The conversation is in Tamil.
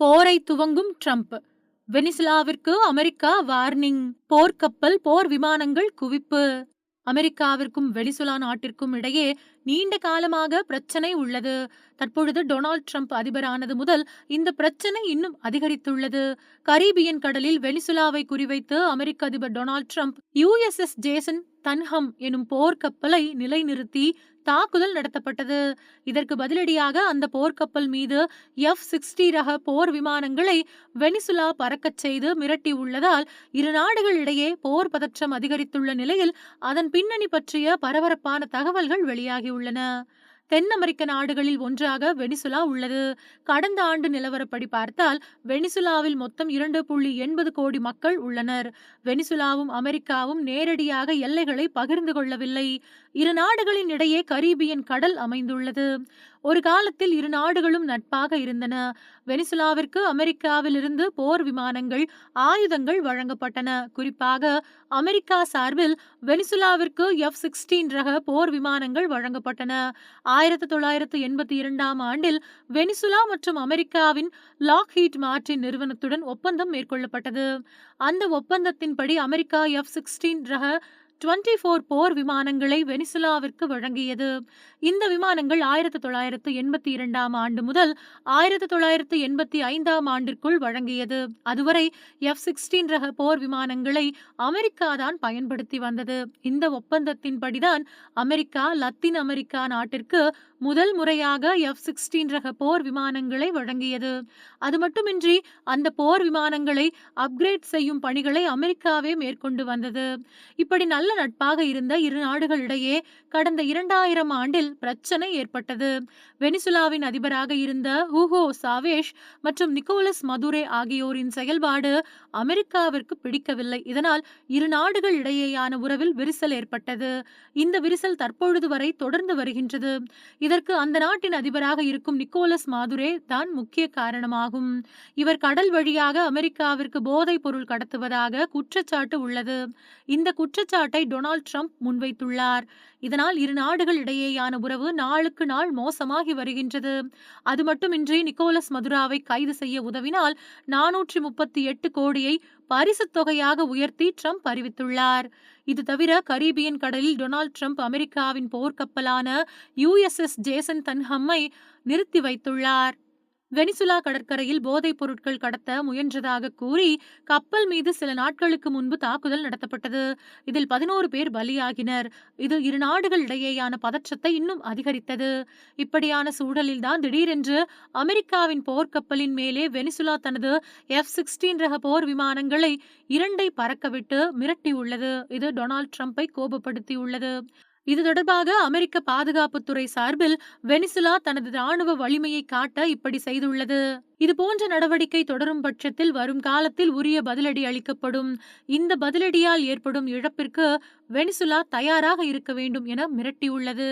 போரை துவங்கும் ட்ரம்ப். வெனிசுலாவிற்கு அமெரிக்கா வார்னிங் போர்க்கப்பல் போர் விமானங்கள் குவிப்பு. அமெரிக்காவிற்கும் வெனிசுலா நாட்டிற்கும் இடையே நீண்ட காலமாக பிரச்சனை உள்ளது. தற்பொழுது டொனால்ட் ட்ரம்ப் அதிபரானது முதல் இந்த பிரச்சனை இன்னும் அதிகரித்துள்ளது. கரீபியன் கடலில் வெனிசுலாவை குறிவைத்து அமெரிக்க அதிபர் Donald Trump USS Jason Dunham எனும் போர்க்கப்பலை நிலைநிறுத்தி தாக்குதல் நடத்தப்பட்டது. இதற்கு பதிலடியாக அந்த போர்க்கப்பல் மீது எஃப் சிக்ஸ்டி ரக போர் விமானங்களை வெனிசுலா பறக்கச் செய்து மிரட்டி உள்ளதால் இரு நாடுகளிடையே போர் பதற்றம் அதிகரித்துள்ள நிலையில் அதன் பின்னணி பற்றிய பரபரப்பான தகவல்கள் வெளியாகியுள்ளன தென் அமெரிக்க நாடுகளில் ஒன்றாக வெனிசுலா உள்ளது. கடந்த ஆண்டு நிலவரப்படி பார்த்தால் வெனிசுலாவில் மொத்தம் இரண்டு புள்ளி எண்பது கோடி மக்கள் உள்ளனர். வெனிசுலாவும் அமெரிக்காவும் நேரடியாக எல்லைகளை பகிர்ந்து கொள்ளவில்லை. இரு நாடுகளின் இடையே கரீபியன் கடல் அமைந்துள்ளது. ஒரு காலத்தில் இரு நாடுகளும் நட்பாக இருந்தன. வெனிசுலாவிற்கு அமெரிக்காவிலிருந்து போர் விமானங்கள் ஆயுதங்கள் வழங்கப்பட்டன. குறிப்பாக அமெரிக்கா சார்பில் வெனிசுலாவிற்கு எஃப் சிக்ஸ்டீன் ரக போர் விமானங்கள் வழங்கப்பட்டன. ஆயிரத்தி தொள்ளாயிரத்து எண்பத்தி இரண்டாம் ஆண்டில் வெனிசுலா மற்றும் அமெரிக்காவின் லாக்ஹீட் மார்டின் நிறுவனத்துடன் ஒப்பந்தம் மேற்கொள்ளப்பட்டது. அந்த ஒப்பந்தத்தின்படி அமெரிக்கா எஃப் சிக்ஸ்டீன் ரக டுவெண்ட்டி ஃபோர் போர் விமானங்களை வெனிசுலாவிற்கு வழங்கியது. இந்த விமானங்கள் ஆயிரத்தி தொள்ளாயிரத்து எண்பத்தி இரண்டாம் ஆண்டு முதல் ஆயிரத்தி தொள்ளாயிரத்து எண்பத்தி ஐந்தாம் ஆண்டிற்குள் வழங்கியது. அதுவரை எஃப் சிக்ஸ்டீன் ரக போர் விமானங்களை அமெரிக்கா தான் பயன்படுத்தி வந்தது. இந்த ஒப்பந்தத்தின்படிதான் அமெரிக்கா லத்தீன் அமெரிக்கா நாட்டிற்கு முதல் முறையாக எஃப் சிக்ஸ்டீன் ரக போர் விமானங்களை வழங்கியது. அது மட்டுமின்றி அந்த போர் விமானங்களை அப்கிரேட் செய்யும் பணிகளை அமெரிக்காவே மேற்கொண்டு வந்தது. இப்படி நல்ல நல்ல நட்பாக இருந்த இரு நாடுகளிடையே கடந்த இரண்டாயிரம் ஆண்டில் பிரச்சனை ஏற்பட்டது. வெனிசுலாவின் அதிபராக இருந்த ஹூஹோ சாவேஷ் மற்றும் நிக்கோலஸ் மதுரே ஆகியோரின் செயல்பாடு அமெரிக்காவிற்கு பிடிக்கவில்லை. இதனால் இரு நாடுகள் இடையேயான உறவில் விரிசல் ஏற்பட்டது. இந்த விரிசல் தற்பொழுது வரை தொடர்ந்து வருகின்றது. இதற்கு அந்த நாட்டின் அதிபராக இருக்கும் நிக்கோலஸ் மாதுரே தான் முக்கிய காரணமாகும். இவர் கடல் வழியாக அமெரிக்காவிற்கு போதைப் பொருள் கடத்துவதாக குற்றச்சாட்டு உள்ளது. இந்த குற்றச்சாட்டை டொனால்ட் ட்ரம்ப் முன்வைத்துள்ளார். இதனால் இரு நாடுகள் இடையேயான உறவு நாளுக்கு நாள் மோசமாகி வருகின்றது. அது மட்டுமின்றி நிக்கோலஸ் மதுராவை கைது செய்ய உதவினால் நானூற்றி முப்பத்தி எட்டு கோடியை பரிசுத் தொகையாக உயர்த்தி ட்ரம்ப் அறிவித்துள்ளார். இது தவிர கரீபியன் கடலில் டொனால்ட் ட்ரம்ப் அமெரிக்காவின் போர்க்கப்பலான யுஎஸ்எஸ் ஜேசன் தன்ஹம்மை நிறுத்தி வைத்துள்ளார். வெனிசுலா கடற்கரையில் போதைப் பொருட்கள் கடத்த முயன்றதாக கூறி கப்பல் மீது சில நாட்களுக்கு முன்பு தாக்குதல் நடத்தப்பட்டது. இதில் பதினோரு பேர் பலியாகினர். இது இரு நாடுகள் இடையேயான பதற்றத்தை இன்னும் அதிகரித்தது. இப்படியான சூழலில்தான் திடீரென்று அமெரிக்காவின் போர்க்கப்பலின் மேலே வெனிசுலா தனது எஃப் சிக்ஸ்டீன் ரக போர் விமானங்களை இரண்டை பறக்கவிட்டு மிரட்டியுள்ளது. இது டொனால்ட் ட்ரம்ப்பை கோபப்படுத்தியுள்ளது. இது தொடர்பாக அமெரிக்க பாதுகாப்புத்துறை சார்பில் வெனிசுலா தனது ராணுவ வலிமையை காட்ட இப்படி செய்துள்ளது. இதுபோன்ற நடவடிக்கை தொடரும் பட்சத்தில் வரும் காலத்தில் உரிய பதிலடி அளிக்கப்படும். இந்த பதிலடியால் ஏற்படும் இழப்பிற்கு வெனிசுலா தயாராக இருக்க வேண்டும் என மிரட்டியுள்ளது.